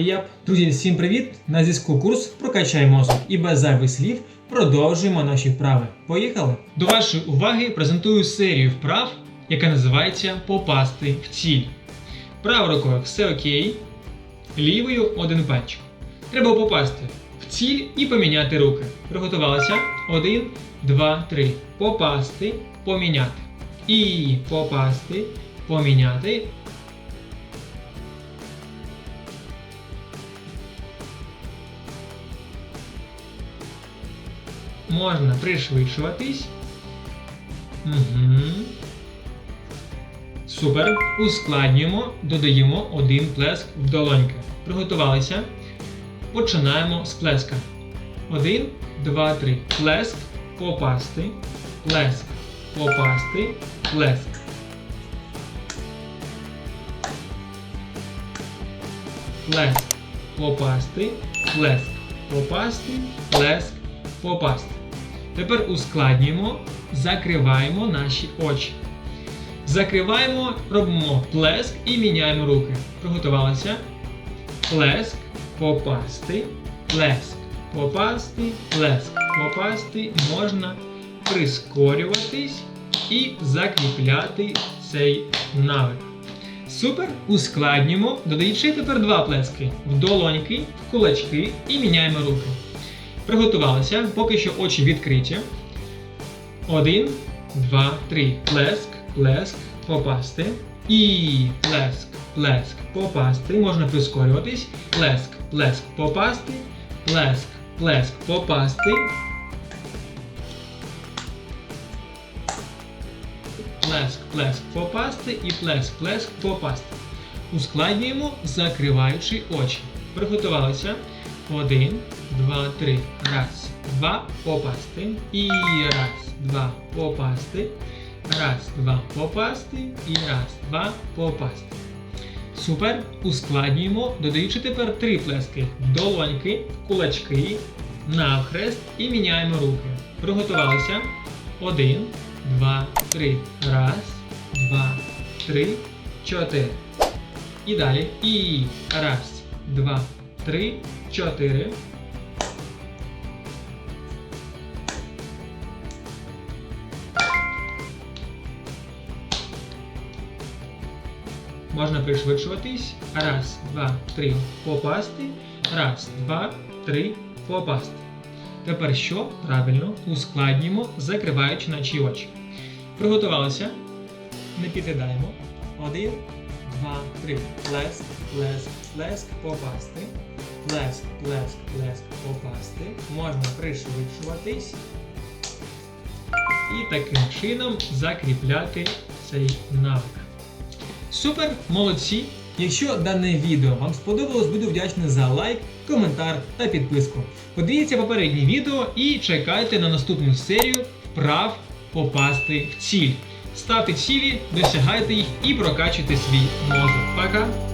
Єп. Друзі, всім привіт! На зв'язку курс Прокачай мозок і без зайвих слів продовжуємо наші вправи. Поїхали! До вашої уваги презентую серію вправ, яка називається Попасти в ціль. Правою рукою все окей, лівою один пальчик. Треба попасти в ціль і поміняти руки. Приготувалися? Один, два, три. Попасти, поміняти. І попасти, поміняти. Можна пришвидшуватись. Угу. Супер. Ускладнюємо, додаємо один плеск в долоньки. Приготувалися. Починаємо з плеска. Один, два, три. Плеск, попасти, плеск, попасти, плеск. Плеск, попасти, плеск, попасти, плеск, попасти. Тепер ускладнюємо, закриваємо наші очі. Закриваємо, робимо плеск і міняємо руки. Приготувалися. Плеск, попасти, плеск, попасти, плеск, попасти. Можна прискорюватись і закріпляти цей навик. Супер! Ускладнюємо, додаючи тепер два плески в долоньки, в кулачки і міняємо руки. Приготувалися, поки що очі відкриті. Один, два, три. Плеск, плеск, попасти. І плеск, плеск, попасти. Можна прискорюватись. Плеск, плеск, попасти. Плеск, плеск, попасти. Плеск, плеск, попасти і плеск, плеск, попасти. Ускладнюємо, закриваючи очі. Приготувалися. Один, два, три. Раз, два, попасти. І раз, два, попасти. Раз, два, попасти. І раз, два, попасти. Супер. Ускладнюємо, додаючи тепер три плески. Долоньки, кулачки, навхрест і міняємо руки. Приготувалися. Один, два, три. Раз, два, три, чотири. І далі. І раз, два, три, чотири. Можна пришвидшуватись. Раз, два, три, попасти. Раз, два, три, попасти. Тепер що? Правильно ускладнюємо, закриваючи наші очі. Приготувалися. Не підглядаємо. Один, два, три. Плеск, плеск, плеск, попасти. Плеск, плеск, плеск, попасти. Можна пришвидшуватись. І таким чином закріпляти цей навик. Супер, молодці! Якщо дане відео вам сподобалось, буду вдячний за лайк, коментар та підписку. Подивіться попередні відео і чекайте на наступну серію вправ попасти в ціль. Ставте цілі, досягайте їх і прокачуйте свій мозок. Пока!